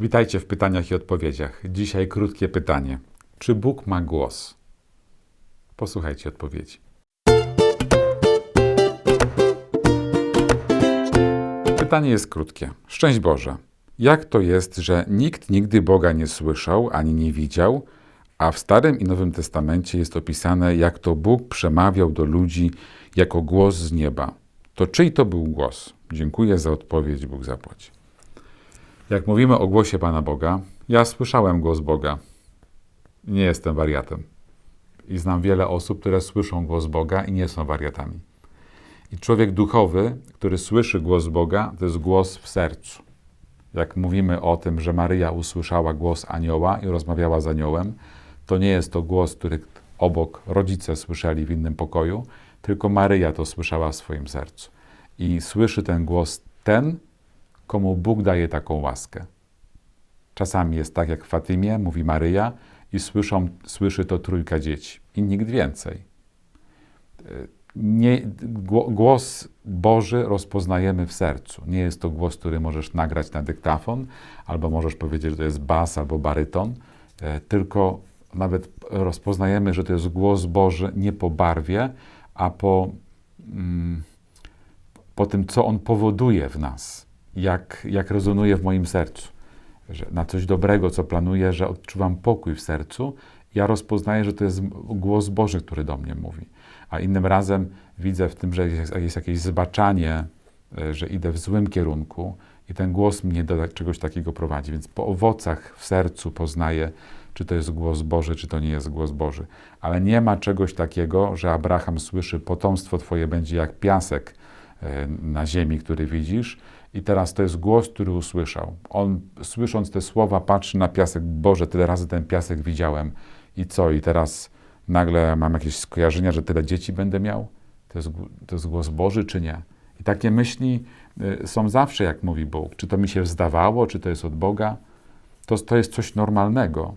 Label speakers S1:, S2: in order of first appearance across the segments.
S1: Witajcie w pytaniach i odpowiedziach. Dzisiaj krótkie pytanie. Czy Bóg ma głos? Posłuchajcie odpowiedzi. Pytanie jest krótkie. Szczęść Boże. Jak to jest, że nikt nigdy Boga nie słyszał ani nie widział, a w Starym i Nowym Testamencie jest opisane, jak to Bóg przemawiał do ludzi jako głos z nieba? To czyj to był głos? Dziękuję za odpowiedź, Bóg zapłać. Jak mówimy o głosie Pana Boga, ja słyszałem głos Boga. Nie jestem wariatem. I znam wiele osób, które słyszą głos Boga i nie są wariatami. I człowiek duchowy, który słyszy głos Boga, to jest głos w sercu. Jak mówimy o tym, że Maryja usłyszała głos anioła i rozmawiała z aniołem, to nie jest to głos, który obok rodzice słyszeli w innym pokoju, tylko Maryja to słyszała w swoim sercu. I słyszy ten głos ten, komu Bóg daje taką łaskę. Czasami jest tak, jak w Fatymie, mówi Maryja, i słyszą, słyszy to trójka dzieci, i nikt więcej. Nie, głos Boży rozpoznajemy w sercu. Nie jest to głos, który możesz nagrać na dyktafon, albo możesz powiedzieć, że to jest bas albo baryton, e, tylko nawet rozpoznajemy, że to jest głos Boży nie po barwie, a po, mm, po tym, co on powoduje w nas, jak, jak rezonuje w moim sercu. Że na coś dobrego, co planuję, że odczuwam pokój w sercu, ja rozpoznaję, że to jest głos Boży, który do mnie mówi. A innym razem widzę w tym, że jest, jest jakieś zbaczanie, e, że idę w złym kierunku i ten głos mnie do czegoś takiego prowadzi. Więc po owocach w sercu poznaję, czy to jest głos Boży, czy to nie jest głos Boży. Ale nie ma czegoś takiego, że Abraham słyszy, potomstwo Twoje będzie jak piasek na ziemi, który widzisz. I teraz to jest głos, który usłyszał. On, słysząc te słowa, patrzy na piasek. Boże, tyle razy ten piasek widziałem. I co? I teraz nagle mam jakieś skojarzenia, że tyle dzieci będę miał? To jest, to jest głos Boży, czy nie? I takie myśli y, są zawsze, jak mówi Bóg. Czy to mi się zdawało, czy to jest od Boga? To, to jest coś normalnego,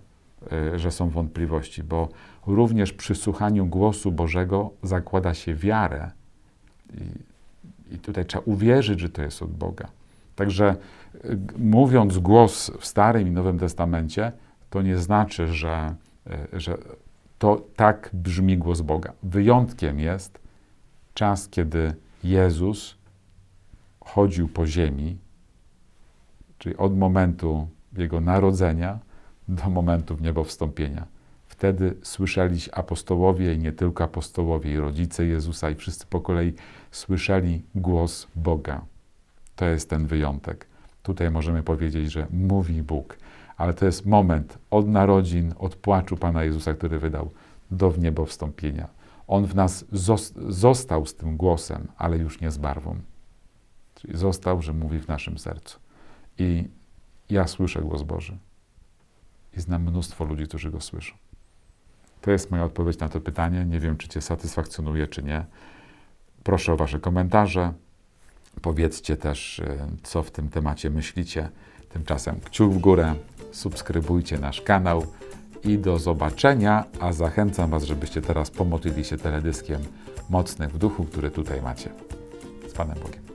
S1: y, że są wątpliwości, bo również przy słuchaniu głosu Bożego zakłada się wiarę. I, i tutaj trzeba uwierzyć, że to jest od Boga. Także y, mówiąc głos w Starym i Nowym Testamencie, to nie znaczy, że, że to tak brzmi głos Boga. Wyjątkiem jest czas, kiedy Jezus chodził po ziemi, czyli od momentu Jego narodzenia do momentu w niebo wstąpienia. Wtedy słyszeli apostołowie i nie tylko apostołowie, i rodzice Jezusa, i wszyscy po kolei słyszeli głos Boga. To jest ten wyjątek. Tutaj możemy powiedzieć, że mówi Bóg, ale to jest moment od narodzin, od płaczu Pana Jezusa, który wydał, do wniebowstąpienia. On w nas został z tym głosem, ale już nie z barwą. Czyli został, że mówi w naszym sercu. I ja słyszę głos Boży. I znam mnóstwo ludzi, którzy go słyszą. To jest moja odpowiedź na to pytanie. Nie wiem, czy Cię satysfakcjonuje, czy nie. Proszę o Wasze komentarze. Powiedzcie też, y, co w tym temacie myślicie. Tymczasem kciuk w górę, subskrybujcie nasz kanał i do zobaczenia, a zachęcam Was, żebyście teraz pomodlili się teledyskiem Mocnych w Duchu, który tutaj macie. Z Panem Bogiem.